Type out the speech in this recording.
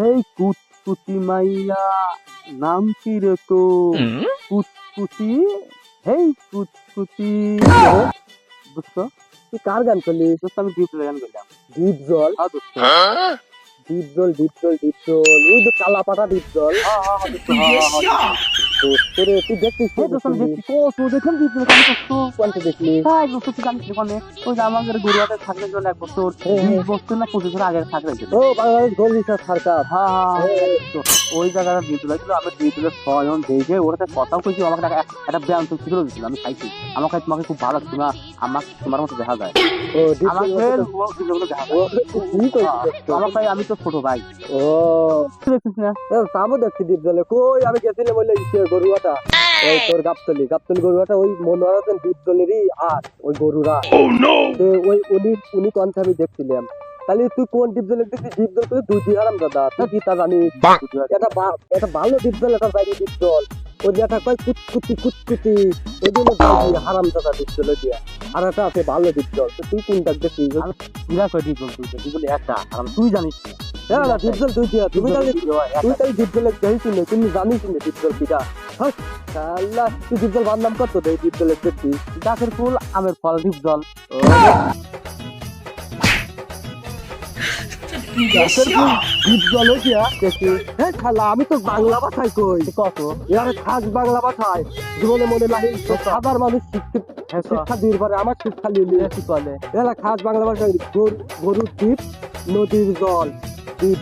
হেই কুতকুতি মাইয়া নাম কি রে তো কুতকুতি হেই কুতকুতি বুঝছ? তুই কার গান করলি? দোস্ত আমি ডিপ গান করলাম। ডিপ জল হ্যাঁ দোস্ত। ডিপ জল ডিপ জল ডিপ জল ওই তো কালা পাটা ডিপ জল হ্যাঁ হ্যাঁ। হ্যাঁ, দোস্ত, হ্যাঁ, হ্যাঁ, হ্যাঁ, রে তুই দেখছিস তো দোস্ত, আমি তো তুই দেখলাম ডিপ জল আমি করছ কোনটা দেখলি? হ্যাঁ দোস্ত তুই জানিস কোনে? ওই যে আমাদের গড়িয়াতে থাকলে জন্য এক বছর। হ্যাঁ, হ্যাঁ। বিশ বছর না পঁচিশ বছর আগে থাকলে ও বাংলাদেশ গোল সরকার হ্যাঁ হ্যাঁ তো। ওই জায়গাটা দিয়ে তুলে ছিল আমি দিয়ে তুলে ছয়জন দেখে ওর সাথে কথাও কইছি আমাকে একটা- একটা ব্যায়াম তো শিখে দিয়েছিল আমি খাইছি। আমাকে তোমাকে খুব ভালো লাগছে না আমার তোমার মতো দেখা যায়। আমাকে আমার ভাই আমি তো ছোট ভাই। ও। দেখছিস না দেখছি জলে কই আমি গেছিলাম বলে গরুয়াটা। ওই তোর গাবতলি। গাবতলি গরুয়াটা ওই জলেরই আর ওই গরুরা। ওই উনি উনি দেখছিলাম। তাহলে তুই কোন জলে দেখছিস দ্বীপ জল তুই দুই হারাম দাদা। তুই কি তা জানি এটা এটা ভালো দ্বীপ জল এটা বাইরে দ্বীপ জল। ওই যেটা কয় কুতকুতি কুতকুতি ওই জন্য হারাম দাদা জলে দিয়া। আর একটা আছে ভালো দ্বীপ জল। তুই কোনটা দেখছিস বিরাট করে ডিপ বল তুই বলি একটা। তুই জানিস না হ্যাঁ জল তুই দিয়া। তুমি তাহলে তুই না। তুমি জানিস না ডিপজল কিটা। হ্যাঁ আল্লাহ তুই বাদ নাম গাছের ফুল আমের ফল ডিপ জল। আমি তো বাংলা ভাষায় কই। কত? ইয়ারে খাস বাংলা ভাষায়। জীবনে মনে লাগে হাজার মানুষ শিক্ষা দিয়ে পারে আমার শিক্ষা নিয়ে কি বলে এলা খাস বাংলা ভাষায় গরু গরুর দ্বীপ নদীর জল। দ্বীপ.